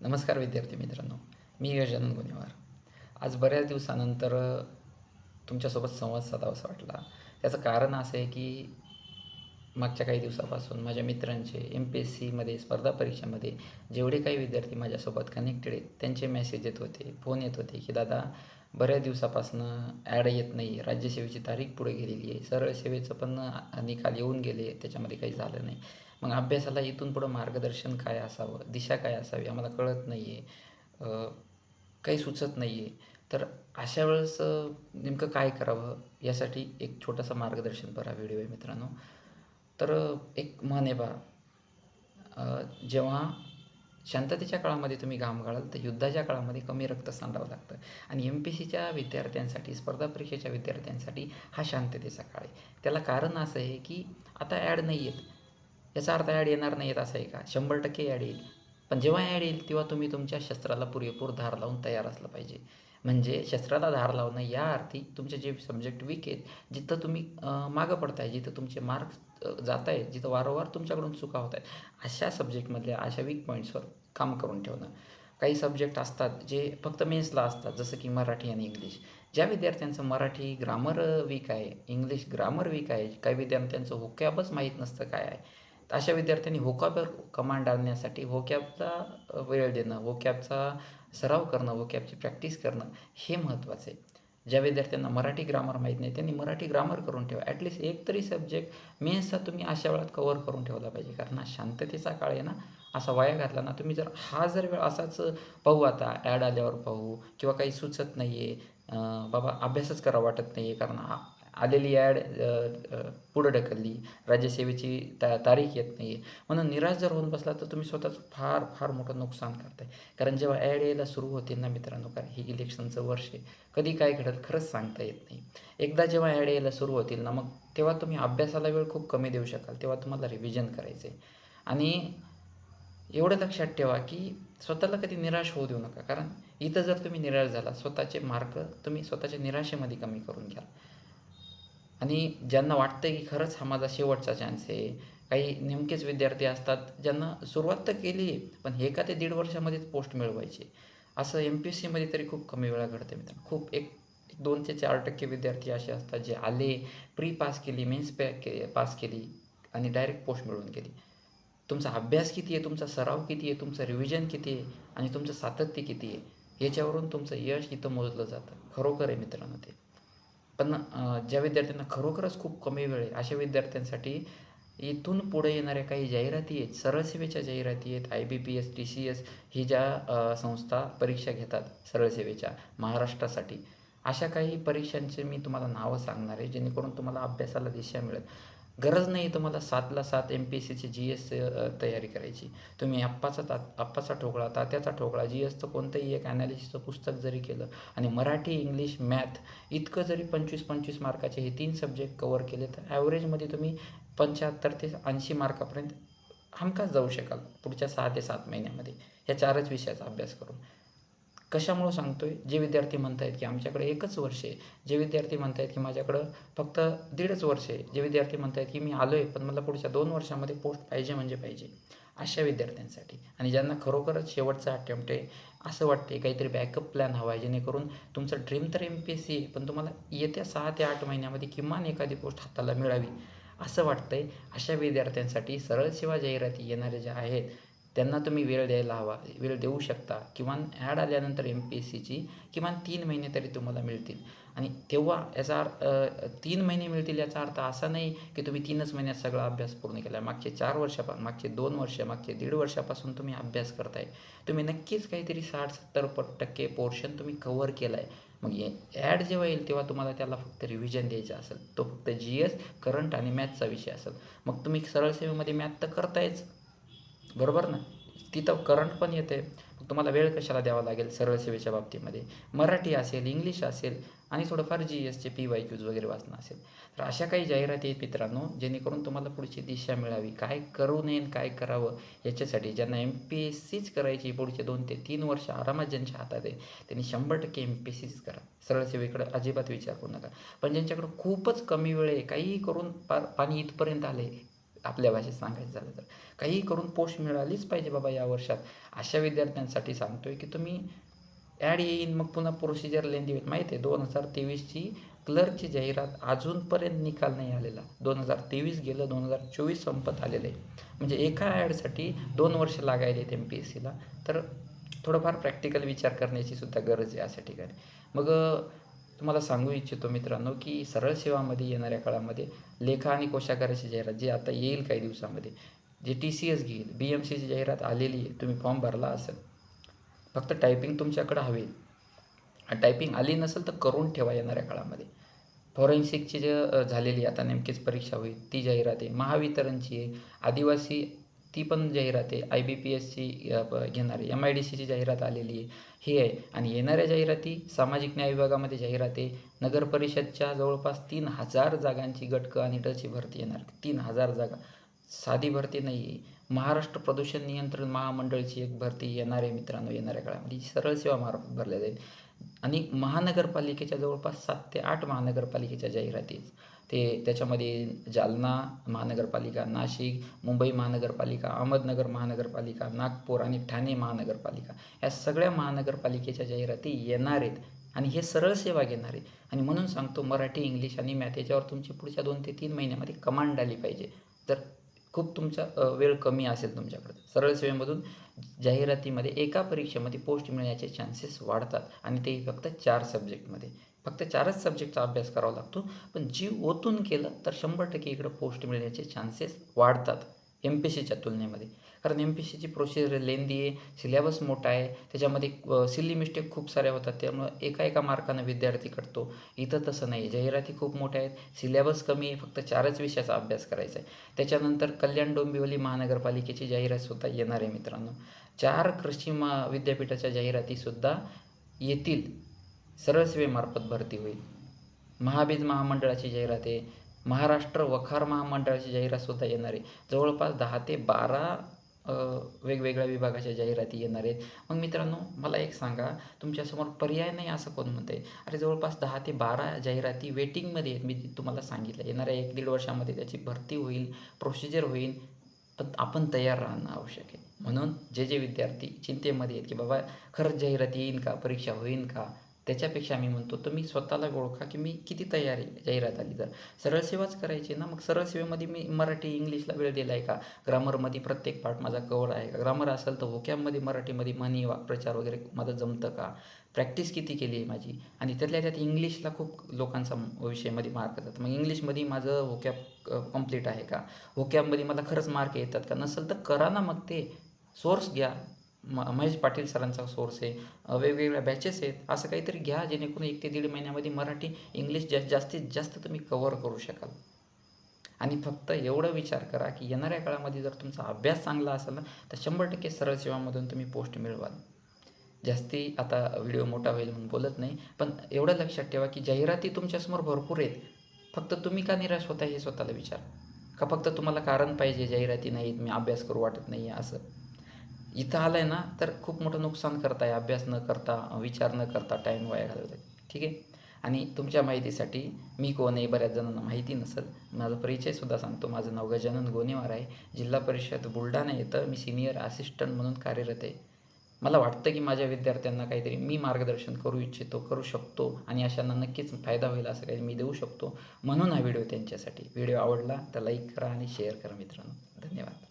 नमस्कार विद्यार्थी मित्रांनो मी गजानन गुन्हेवार आज बऱ्याच दिवसानंतर तुमच्यासोबत संवाद साधावासा वाटला. त्याचं कारण असं आहे की मागच्या काही दिवसापासून माझ्या मित्रांचे एम पी एस सीमध्ये स्पर्धा परीक्षेमध्ये जेवढे काही विद्यार्थी माझ्यासोबत कनेक्टेड आहेत त्यांचे मेसेज येत होते फोन येत होते की दादा बऱ्याच दिवसापासून ॲड येत नाही राज्यसेवेची तारीख पुढे गेलेली आहे. सरळ सेवेचं पण निकाल येऊन गेले त्याच्यामध्ये काही झालं नाही. मग अभ्यासाला इथून पुढं मार्गदर्शन काय असावं? दिशा काय असावी? आम्हाला कळत नाही आहे काही सुचत नाही आहे तर अशा वेळेस नेमकं काय करावं? यासाठी एक छोटासा मार्गदर्शन करा व्हिडिओ आहे मित्रांनो. तर एक म्हण आहे बा. जेव्हा शांततेच्या काळामध्ये तुम्ही घाम गाळाल तर युद्धाच्या काळामध्ये कमी रक्त सांडावं लागतं. आणि एम पी सीच्या विद्यार्थ्यांसाठी स्पर्धा परीक्षेच्या विद्यार्थ्यांसाठी हा शांततेचा काळ आहे. त्याला कारण असं आहे की आता ॲड नाही आहेत याचा अर्थ ॲड येणार नाही येत असं आहे का? शंभर टक्के ॲड येईल. पण जेव्हा ॲड येईल तेव्हा तुम्ही तुमच्या शस्त्राला पुरेपूर धार लावून तयार असलं पाहिजे. म्हणजे शस्त्राला धार लावणं या अर्थी तुमचे जे सब्जेक्ट वीक आहेत जिथं तुम्ही मागं पडताय जिथं तुमचे मार्क्स जात आहेत जिथं वारंवार तुमच्याकडून चुका होत आहेत अशा सब्जेक्टमधल्या अशा वीक पॉईंट्सवर काम करून ठेवणं. काही सब्जेक्ट असतात जे फक्त मेन्सला असतात जसं की मराठी आणि इंग्लिश ज्या विद्यार्थ्यांचं मराठी ग्रामर वीक आहे इंग्लिश ग्रामर वीक आहे काही विद्यार्थ्यांचं होकॅबच माहीत नसतं काय आहे तर अशा विद्यार्थ्यांनी होकॅबवर कमांड आणण्यासाठी होकॅबला वेळ देणं होकॅबचा सराव करणं होकॅबची प्रॅक्टिस करणं हे महत्त्वाचं आहे. ज्या विद्यार्थ्यांना मराठी ग्रामर माहीत नाही त्यांनी मराठी ग्रामर करून ठेवा. ॲटलिस्ट एक तरी सब्जेक्ट मेन्सचा तुम्ही अशा वेळात कवर करून ठेवला पाहिजे. कारण हा शांततेचा काळ आहे ना असा वाया घातला ना तुम्ही जर हा जर वेळ असाच पाहू आता ॲड आल्यावर पाहू किंवा काही सुचत नाही आहे बाबा अभ्यासच करावा वाटत नाही आहे कारण आलेली ॲड पुढं ढकलली. राज्यसेवेची ता तारीख येत नाही आहे म्हणून निराश जर होऊन बसला तर तुम्ही स्वतःचं फार फार मोठं नुकसान करताय. कारण जेव्हा ॲड यायला सुरू होते ना मित्रांनो कारण ही इलेक्शनचं वर्ष आहे कधी काय घडत खरंच सांगता येत नाही. एकदा जेव्हा ॲड यायला सुरू होतील ना मग तेव्हा तुम्ही अभ्यासाला वेळ खूप कमी देऊ शकाल. तेव्हा तुम्हाला रिव्हिजन करायचं आहे. आणि एवढं लक्षात ठेवा की स्वतःला कधी निराश होऊ देऊ नका. कारण इथं जर तुम्ही निराश झाला स्वतःचे मार्क तुम्ही स्वतःच्या निराशेमध्ये कमी करून घ्याल. आणि ज्यांना वाटतं की खरंच हा माझा शेवटचा चान्स आहे काही नेमकेच विद्यार्थी असतात ज्यांना सुरुवात तर केली आहे पण हे का ते दीड वर्षामध्येच पोस्ट मिळवायचे? असं एम पी एस सीमध्ये तरी खूप कमी वेळा घडते मित्रांनो. खूप एक एक दोन ते चार टक्के विद्यार्थी असे असतात जे आले प्री पास केली मेन्स पॅ के पास केली आणि डायरेक्ट पोस्ट मिळवून गेली. तुमचा अभ्यास किती आहे? तुमचा सराव किती आहे? तुमचं रिव्हिजन किती आहे? आणि तुमचं सातत्य किती आहे? याच्यावरून तुमचं यश इथं मोजलं जातं. खरोखर आहे मित्रांनो ते. पण ज्या विद्यार्थ्यांना खरोखरच खूप कमी वेळ आहे अशा विद्यार्थ्यांसाठी इथून पुढे येणाऱ्या काही जाहिराती आहेत सरळ सेवेच्या जाहिराती आहेत I B P S T C S ही ज्या संस्था परीक्षा घेतात सरळ सेवेच्या महाराष्ट्रासाठी अशा काही परीक्षांचे मी तुम्हाला नावं सांगणार आहे जेणेकरून तुम्हाला अभ्यासाला दिशा मिळेल. गरज नाही तुम्हाला सातला सात एम पी एस सीची जी एस तयारी करायची. तुम्ही आप्पाचा ता आप्पाचा ठोकळा तात्याचा ठोकळा जी एसचं कोणतंही एक ॲनालिसिसचं पुस्तक जरी केलं आणि मराठी इंग्लिश मॅथ इतकं जरी पंचवीस पंचवीस मार्काचे हे तीन सब्जेक्ट कवर केले तर ॲव्हरेजमध्ये तुम्ही पंच्याहत्तर ते ऐंशी मार्कापर्यंत हमखास जाऊ शकाल पुढच्या सहा ते सात महिन्यामध्ये. या चारच विषयाचा अभ्यास करून. कशामुळं सांगतोय? जे विद्यार्थी म्हणत आहेत की आमच्याकडे एकच वर्ष आहे. जे विद्यार्थी म्हणत आहेत की माझ्याकडं फक्त दीडच वर्ष आहे. जे विद्यार्थी म्हणत आहेत की मी आलो आहे पण मला पुढच्या दोन वर्षामध्ये पोस्ट पाहिजे म्हणजे पाहिजे. अशा विद्यार्थ्यांसाठी. आणि ज्यांना खरोखरच शेवटचा अटेम्प्ट आहे असं वाटते काहीतरी बॅकअप प्लॅन हवा आहे जेणेकरून तुमचं ड्रीम तर एम पी एस सी आहे पण तुम्हाला येत्या सहा ते आठ महिन्यामध्ये किमान एखादी पोस्ट हाताला मिळावी असं वाटतंय. अशा विद्यार्थ्यांसाठी सरळ सेवा जाहिराती येणाऱ्या ज्या आहेत त्यांना तुम्ही वेळ द्यायला हवा वेळ देऊ शकता. किमान ॲड आल्यानंतर एम पी एस सीची किमान तीन महिने तरी तुम्हाला मिळतील. आणि तेव्हा याचा अर्थ तीन महिने मिळतील याचा अर्थ असा नाही की तुम्ही तीनच महिन्यात सगळा अभ्यास पूर्ण केला. मागचे चार वर्षापा मागचे दोन वर्ष मागचे दीड वर्षापासून तुम्ही अभ्यास करताय. तुम्ही नक्कीच काहीतरी साठ सत्तर टक्के पोर्शन तुम्ही कवर केला आहे मग ॲड जेव्हा येईल तेव्हा तुम्हाला त्याला फक्त रिव्हिजन द्यायचं असेल. तो फक्त जी एस करंट आणि मॅथचा विषय असेल. मग तुम्ही सरळ सेवेमध्ये मॅथ तर करतायच. बरोबर ना? तिथं करंट पण येते मग तुम्हाला वेळ कशाला द्यावा लागेल सरळ सेवेच्या बाबतीमध्ये? मराठी असेल इंग्लिश असेल आणि थोडंफार जी एसचे पी वाय क्यूज वगैरे वाचणं असेल. तर अशा काही जाहिराती आहेत मित्रांनो जेणेकरून तुम्हाला पुढची दिशा मिळावी. काय करू नये काय करावं याच्यासाठी ज्यांना एम पी एस सीच करायची पुढचे दोन ते तीन वर्ष आरामात ज्यांच्या हातात आहे त्यांनी शंभर टक्के एम पी एस सीच करा. सरळ सेवेकडे अजिबात विचार करू नका. पण ज्यांच्याकडे खूपच कमी वेळ आहे काहीही करून पार पाणी इथपर्यंत आले आपल्या भाषेत सांगायचं झालं तर. काही करून पोस्ट मिळालीच पाहिजे बाबा या वर्षात. अशा विद्यार्थ्यांसाठी सांगतोय की तुम्ही ॲड येईन मग पुन्हा प्रोसिजर लेंदी होईल. माहिती आहे दोन हजार तेवीसची क्लर्कची जाहिरात अजूनपर्यंत निकाल नाही आलेला. दोन हजार तेवीस गेलं दोन हजार चोवीस संपत आलेलं. आहे म्हणजे एका ॲडसाठी दोन वर्ष लागायले आहेत एम पी एस सीला तर थोडंफार प्रॅक्टिकल विचार करण्याची सुद्धा गरज आहे अशा ठिकाणी. मग तुम्हाला सांगू इच्छितो मित्रांनो की सरळ सेवामध्ये येणाऱ्या काळामध्ये लेखा आणि कोशागाराची जाहिरात जे आता येईल काही दिवसामध्ये जे टी सी एस घेईल बी एम सीची जाहिरात आलेली आहे तुम्ही फॉर्म भरला असेल. फक्त टायपिंग तुमच्याकडं हवी. टायपिंग आली नसेल तर करून ठेवा येणाऱ्या काळामध्ये. फॉरेन्सिकची जे झालेली आता नेमकीच परीक्षा होईल ती जाहिरात आहे महावितरणची आहे आदिवासी ती पण जाहिरात आहे. आय बी पी एसची घेणारी एम आय डी सीची जाहिरात आलेली आहे. ही आहे. आणि येणाऱ्या जाहिराती सामाजिक न्याय विभागामध्ये जाहिरात आहे. नगर परिषदच्या जवळपास तीन हजार जागांची गटक आणि डची भरती येणार तीन हजार जागा. साधी भरती नाही आहे. महाराष्ट्र प्रदूषण नियंत्रण महामंडळची एक भरती येणार आहे मित्रांनो येणाऱ्या काळामध्ये. सरळ सेवा मार्फत भरल्या जाईल. आणि महानगरपालिकेच्या जवळपास सात ते आठ महानगरपालिकेच्या जाहिराती आहेत. ते त्याच्यामध्ये जालना महानगरपालिका नाशिक मुंबई महानगरपालिका अहमदनगर महानगरपालिका नागपूर आणि ठाणे महानगरपालिका या सगळ्या महानगरपालिकेच्या जाहिराती येणार आहेत आणि हे सरळ सेवा घेणार आहे आणि म्हणून सांगतो मराठी इंग्लिश आणि मॅथ याच्यावर तुमची पुढच्या दोन ते तीन महिन्यामध्ये कमांड आली पाहिजे. तर खूप तुमचा वेळ कमी असेल तुमच्याकडे. सरळ सेवेमधून जाहिरातीमध्ये एका परीक्षेमध्ये पोस्ट मिळण्याचे चान्सेस वाढतात आणि तेही फक्त चार सब्जेक्टमध्ये फक्त चारच सब्जेक्टचा अभ्यास करावा लागतो. पण जीव ओतून केलं तर शंभर टक्के इकडं पोस्ट मिळण्याचे चान्सेस वाढतात. एम पी सीच्या तुलनेमध्ये. कारण एम पी सीची प्रोसिजर लेंदी आहे सिलेबस मोठा आहे त्याच्यामध्ये सिल्ली मिस्टेक खूप साऱ्या होतात. त्यामुळं एका एका मार्कानं विद्यार्थी कटतो इथं तसं नाही जाहिराती खूप मोठ्या आहेत. सिलेबस कमी आहे. फक्त चारच विषयाचा अभ्यास करायचा आहे. त्याच्यानंतर कल्याण डोंबिवली महानगरपालिकेची जाहिरातसुद्धा येणार आहे मित्रांनो. चार कृषी मा विद्यापीठाच्या जाहिरातीसुद्धा येतील. सरळ सेवेमार्फत भरती होईल. महाबीज महामंडळाची जाहिरात आहे. महाराष्ट्र वखार महामंडळाची जाहिरात सुद्धा येणार आहे. जवळपास दहा ते बारा वेगवेगळ्या विभागाच्या जाहिराती येणार आहेत. मग मित्रांनो मला एक सांगा तुमच्यासमोर पर्याय नाही असं कोण म्हणतं आहे अरे जवळपास दहा ते बारा जाहिराती वेटिंगमध्ये आहेत मी तुम्हाला सांगितलं. येणाऱ्या एक दीड वर्षामध्ये त्याची भरती होईल प्रोसिजर होईल पण आपण तयार राहणं आवश्यक आहे. म्हणून जे जे विद्यार्थी चिंतेमध्ये आहेत की बाबा खरंच जाहिरात येईन का? परीक्षा होईन का? त्याच्यापेक्षा मी म्हणतो तुम्ही स्वतःला ओळखा की मी किती तयार आहे जाहिरात आली तर. सरळ सेवाच करायची ना मग सरळ सेवेमध्ये मी मराठी इंग्लिशला वेळ दिला आहे का? ग्रामरमध्ये प्रत्येक पार्ट माझा कवर आहे का? ग्रामर असेल तर होक्यामध्ये मराठीमध्ये म्हणी वाक्प्रचार वगैरे माझं जमतं का? प्रॅक्टिस किती केली आहे माझी? आणि त्यातल्या त्यात इंग्लिशला खूप लोकांचा विषयामध्ये मार्क येतात. मग इंग्लिशमध्ये माझं होकॅब कंप्लीट आहे का? होक्यामध्ये मला खरंच मार्क येतात का? नसेल तर करा ना मग ते. सोर्स घ्या. म महेश पाटील सरांचा सोर्स आहे. वेगवेगळ्या बॅचेस आहेत. असं काहीतरी घ्या जेणेकरून एक ते दीड महिन्यामध्ये मराठी इंग्लिश जा जास्तीत जास्त तुम्ही कवर करू शकाल. आणि फक्त एवढं विचार करा की येणाऱ्या काळामध्ये जर तुमचा अभ्यास चांगला असेल ना तर शंभर टक्के सरळ सेवामधून तुम्ही पोस्ट मिळवाल. जास्ती आता व्हिडिओ मोठा होईल म्हणून बोलत नाही पण एवढं लक्षात ठेवा की जाहिराती तुमच्यासमोर भरपूर आहेत. फक्त तुम्ही का निराश होता हे स्वतःला विचार. का फक्त तुम्हाला कारण पाहिजे जाहिराती नाहीत मी अभ्यास करू वाटत नाही असं? इथं आलं आहे ना तर खूप मोठं नुकसान करताय अभ्यास न करता विचार न करता टाईम वाया घालवत आहे ठीक आहे? आणि तुमच्या माहितीसाठी मी कोण आहे बऱ्याच जणांना माहिती नसेल माझा परिचयसुद्धा सांगतो. माझं नाव गजानन गोनेवार आहे. जिल्हा परिषद बुलढाणा येतं. मी सिनियर असिस्टंट म्हणून कार्यरत आहे. मला वाटतं की माझ्या विद्यार्थ्यांना काहीतरी मी मार्गदर्शन करू इच्छितो करू शकतो आणि अशांना नक्कीच फायदा होईल असं काही मी देऊ शकतो. म्हणून हा व्हिडिओ त्यांच्यासाठी. व्हिडिओ आवडला तर लाईक करा आणि शेअर करा मित्रांनो. धन्यवाद.